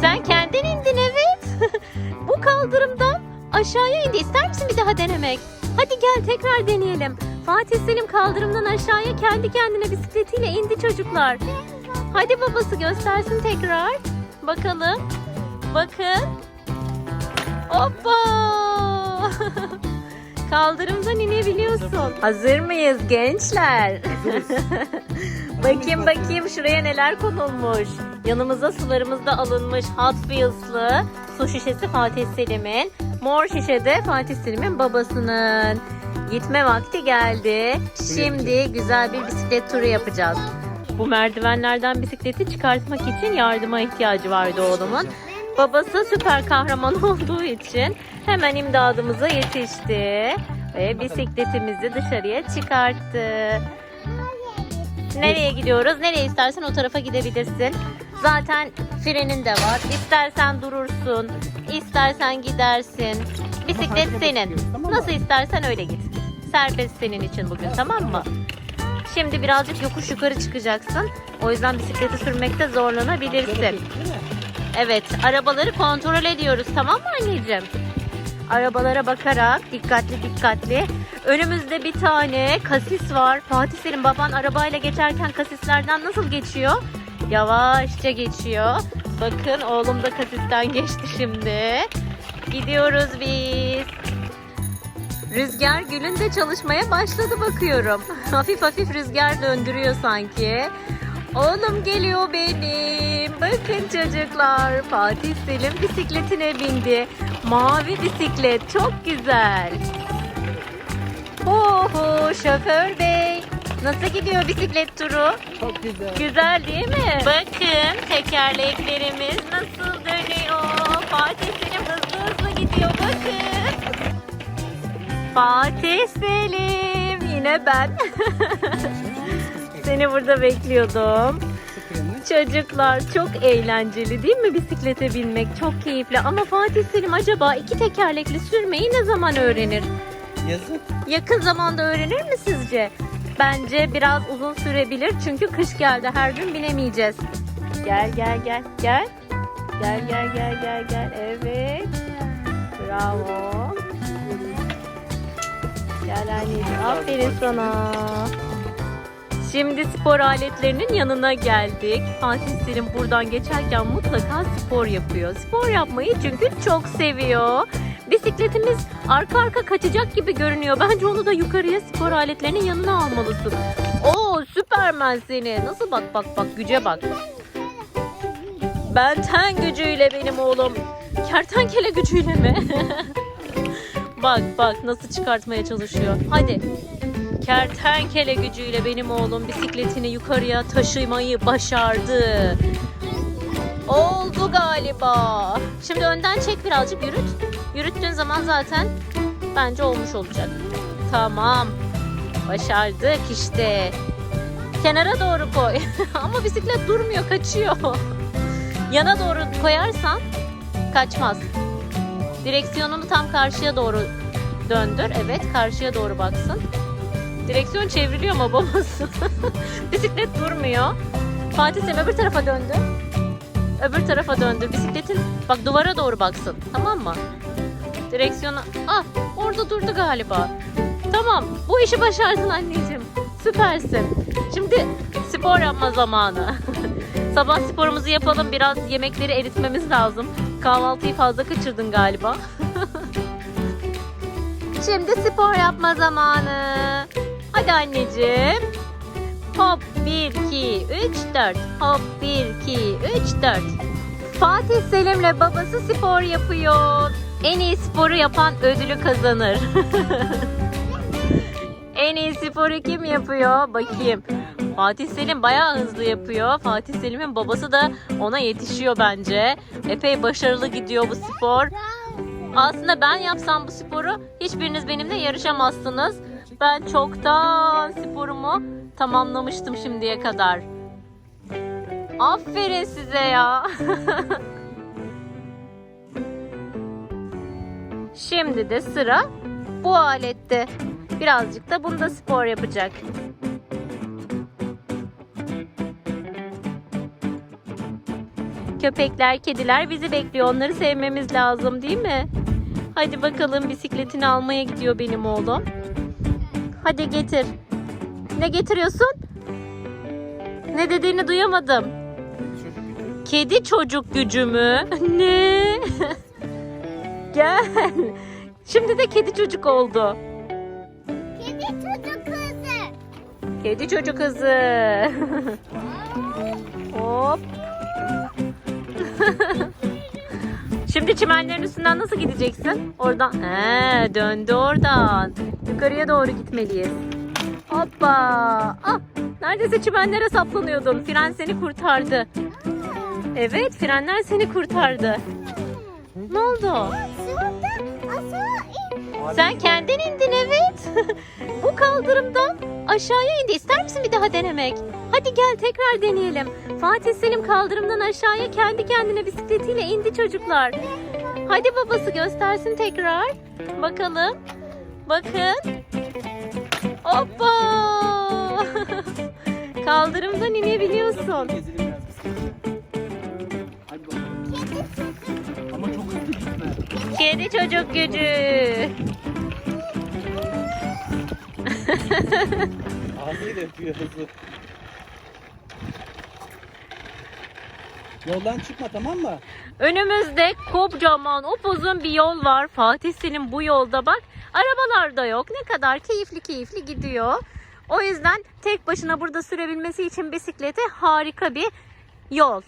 Sen kendin indin evet. Bu kaldırımdan aşağıya indi. İster misin bir daha denemek? Hadi gel tekrar deneyelim. Fatih Selim kaldırımdan aşağıya kendi kendine bisikletiyle indi çocuklar. Hadi babası göstersin tekrar. Bakalım. Bakın. Hoppa. Kaldırımdan inebiliyorsun. Hazır mıyız gençler? bakayım bakayım şuraya neler konulmuş. Yanımıza sularımız da alınmış. Hot Wheels'lı su şişesi Fatih Selim'in. Mor şişe de Fatih Selim'in babasının. Gitme vakti geldi. Şimdi güzel bir bisiklet turu yapacağız. Bu merdivenlerden bisikleti çıkartmak için yardıma ihtiyacı vardı oğlumun. Babası süper kahraman olduğu için hemen imdadımıza yetişti ve bisikletimizi dışarıya çıkarttı. Nereye gidiyoruz? Nereye istersen o tarafa gidebilirsin. Zaten frenin de var. İstersen durursun, istersen gidersin. Bisiklet senin. Nasıl istersen öyle git. Serbest senin için bugün tamam mı? Şimdi birazcık yokuş yukarı çıkacaksın. O yüzden bisikleti sürmekte zorlanabilirsin. Evet, arabaları kontrol ediyoruz tamam mı anneciğim? Arabalara bakarak dikkatli dikkatli. Önümüzde bir tane kasis var. Fatih Selim baban arabayla geçerken kasislerden nasıl geçiyor? Yavaşça geçiyor. Bakın oğlum da kasisten geçti şimdi. Gidiyoruz biz. Rüzgar gülün de çalışmaya başladı bakıyorum. hafif hafif rüzgar döndürüyor sanki. Oğlum geliyor benim. Bakın çocuklar. Fatih Selim bisikletine bindi. Mavi bisiklet çok güzel. Şoför bey. Nasıl gidiyor bisiklet turu? Çok güzel. Güzel değil mi? Bakın tekerleklerimiz nasıl dönüyor. Fatih Selim hızlı hızlı gidiyor bakın. Fatih Selim yine ben. Seni burada bekliyordum. Çocuklar çok eğlenceli değil mi bisiklete binmek? Çok keyifli ama Fatih Selim acaba iki tekerlekli sürmeyi ne zaman öğrenir? Yazık. Yakın zamanda öğrenir mi sizce? Bence biraz uzun sürebilir çünkü kış geldi her gün binemeyeceğiz. Gel gel gel gel. Gel gel gel gel gel. Evet. Bravo. Gel anneciğim. Aferin sana. Şimdi spor aletlerinin yanına geldik. Fatih Selim buradan geçerken mutlaka spor yapıyor. Spor yapmayı çünkü çok seviyor. Bisikletimiz arka arka kaçacak gibi görünüyor. Bence onu da yukarıya spor aletlerinin yanına almalısın. Oo Süpermen seni. Nasıl bak bak bak güce bak. Benten gücüyle benim oğlum. Kertenkele gücüyle mi? bak bak nasıl çıkartmaya çalışıyor. Hadi. Kertenkele gücüyle benim oğlum bisikletini yukarıya taşımayı başardı. Oldu galiba. Şimdi önden çek birazcık yürüt. Yürüttüğün zaman zaten bence olmuş olacak. Tamam. Başardık işte. Kenara doğru koy. Ama bisiklet durmuyor, kaçıyor. Yana doğru koyarsan kaçmaz. Direksiyonunu tam karşıya doğru döndür. Evet, karşıya doğru baksın. Direksiyon çevriliyor mu babası? Bisiklet durmuyor. Fatih Selim öbür tarafa döndü. Öbür tarafa döndür. Bisikletin bak duvara doğru baksın. Tamam mı? Direksiyonu... Ah orada durdu galiba. Tamam bu işi başardın anneciğim. Süpersin. Şimdi spor yapma zamanı. Sabah sporumuzu yapalım. Biraz yemekleri eritmemiz lazım. Kahvaltıyı fazla kaçırdın galiba. Şimdi spor yapma zamanı. Hadi anneciğim. Hop 1, 2, 3, 4. Hop 1, 2, 3, 4. Fatih Selim'le babası spor yapıyor. En iyi sporu yapan ödülü kazanır. en iyi sporu kim yapıyor? Bakayım. Fatih Selim bayağı hızlı yapıyor. Fatih Selim'in babası da ona yetişiyor bence. Epey başarılı gidiyor bu spor. Aslında ben yapsam bu sporu hiçbiriniz benimle yarışamazsınız. Ben çoktan sporumu tamamlamıştım şimdiye kadar. Aferin size ya. Şimdi de sıra bu alette. Birazcık da bunda spor yapacak. köpekler, kediler bizi bekliyor. Onları sevmemiz lazım değil mi? Hadi bakalım bisikletini almaya gidiyor benim oğlum. Hadi getir. Ne getiriyorsun? Ne dediğini duyamadım. Kedi çocuk gücü mü? Ne? Gel. Şimdi de kedi çocuk oldu. Kedi çocuk kızı. Kedi çocuk hızı. Hop. Şimdi çimenlerin üstünden nasıl gideceksin? Oradan. He, döndü oradan. Yukarıya doğru gitmeliyiz. Hoppa. Ah, neredeyse çimenlere saplanıyordun. Fren seni kurtardı. Evet, frenler seni kurtardı. Ne oldu? Sen kendin indin evet. Bu kaldırımdan aşağıya indi. İster misin bir daha denemek? Hadi gel tekrar deneyelim. Fatih Selim kaldırımdan aşağıya kendi kendine bisikletiyle indi çocuklar. Hadi babası göstersin tekrar. Bakalım. Bakın. Hoppa. Kaldırımdan inebiliyorsun. Ama çok hızlı gitme. Kedi çocuk gücü. Ağzıyla yapıyor hızlı. Yoldan çıkma tamam mı? Önümüzde kocaman upuzun bir yol var. Fatih Selim bu yolda bak. Arabalar da yok. Ne kadar keyifli keyifli gidiyor. O yüzden tek başına burada sürebilmesi için bisiklete harika bir yol.